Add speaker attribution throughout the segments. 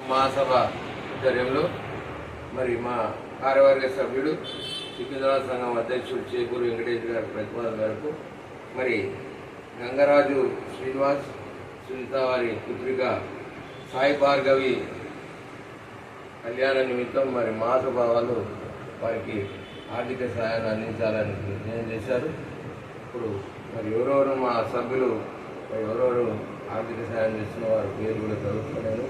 Speaker 1: మహాసభ ఆధ్వర్యంలో మరి మా కార్యవర్గ సభ్యుడు సికింద్రాబాద్ సంఘం అధ్యక్షుడు చేకూరు వెంకటేష్ గారి ప్రతిపాదన వరకు మరి గంగరాజు శ్రీనివాస్ సునీత వారి పుత్రిక సాయి భార్గవి కళ్యాణ నిమిత్తం మరి మహాసభ వాళ్ళు వారికి ఆర్థిక సహాయాన్ని అందించాలని నిర్ణయం చేశారు. ఇప్పుడు మరి ఎవరెవరు మా సభ్యులు మరి ఎవరెవరు ఆర్థిక సహాయం చేస్తున్న వారి పేరు కూడా చదువుతున్నాను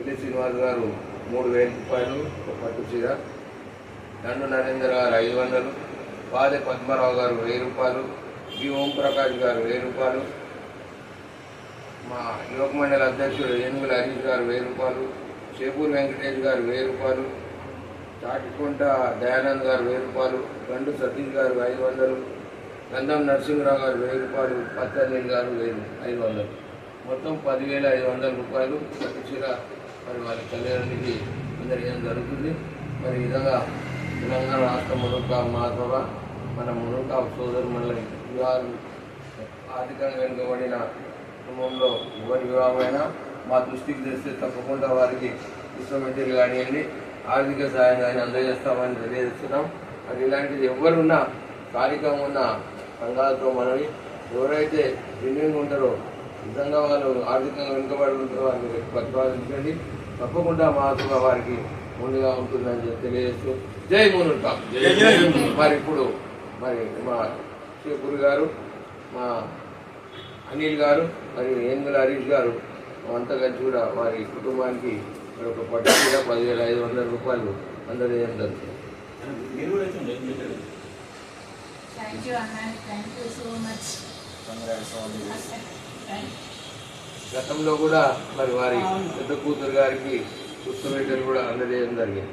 Speaker 1: పిల్లి శ్రీనివాస్ గారు మూడు వేల రూపాయలు ఒక పట్టు చీర. దండు నరేంద్ర గారు ఐదు వందలు పాదె పద్మారావు గారు వెయ్యి రూపాయలు బి ఓంప్రకాష్ గారు వెయ్యి రూపాయలు మా యువక మండలి అధ్యక్షుడు ఏనుగుల హరీష్ గారు వెయ్యి రూపాయలు చేపూరు వెంకటేష్ గారు వెయ్యి రూపాయలు చాటికుంట దయానంద్ గారు వెయ్యి రూపాయలు గండు సతీష్ గారు ఐదు వందలు గంధం నరసింహరావు గారు వెయ్యి రూపాయలు పచ్చనీల్ గారు వెయ్యి ఐదు వందలు. మొత్తం పదివేల ఐదు వందల రూపాయలు చీర మరి వారి కళ్యాణానికి ఏం జరుగుతుంది? మరి ఈ విధంగా తెలంగాణ రాష్ట్ర మునుక మహాసభ మన మునుక సోదరు మండలి వివాహాలు ఆర్థికంగా వెనుకబడిన కుటుంబంలో ఎవరి వివాహమైనా మా దృష్టికి తెస్తే తప్పకుండా వారికి ఇష్టమైతే కానివ్వండి ఆర్థిక సహాయం కానీ అందజేస్తామని తెలియజేస్తున్నాం. మరి ఇలాంటిది ఎవరున్నా కార్యక్రమం ఉన్న సంఘాలతో మనవి ఎవరైతే జెన్యున్గా ఉంటారో నిజంగా వాళ్ళు ఆర్థికంగా వెనుకబడి ఉంటారో వారిని ప్రతిపాదించండి. తప్పకుండా మా ఆత్మ వారికి ముందుగా ఉంటుందని చెప్పి తెలియజేస్తూ జై మునుర్కా మరి ఇప్పుడు మరి మా శేఖూర్ గారు మా అనిల్ గారు మరియు ఏనుగుల హరీష్ గారు అంతా కలిసి కూడా వారి కుటుంబానికి మరి ఒక పట్టు చీర పదివేల ఐదు వందల రూపాయలు అందజేయడం జరుగుతుంది. గతంలో కూడా మరి వారి పెద్ద కూతురు గారికి పుస్తకం కూడా అందజేయడం జరిగింది.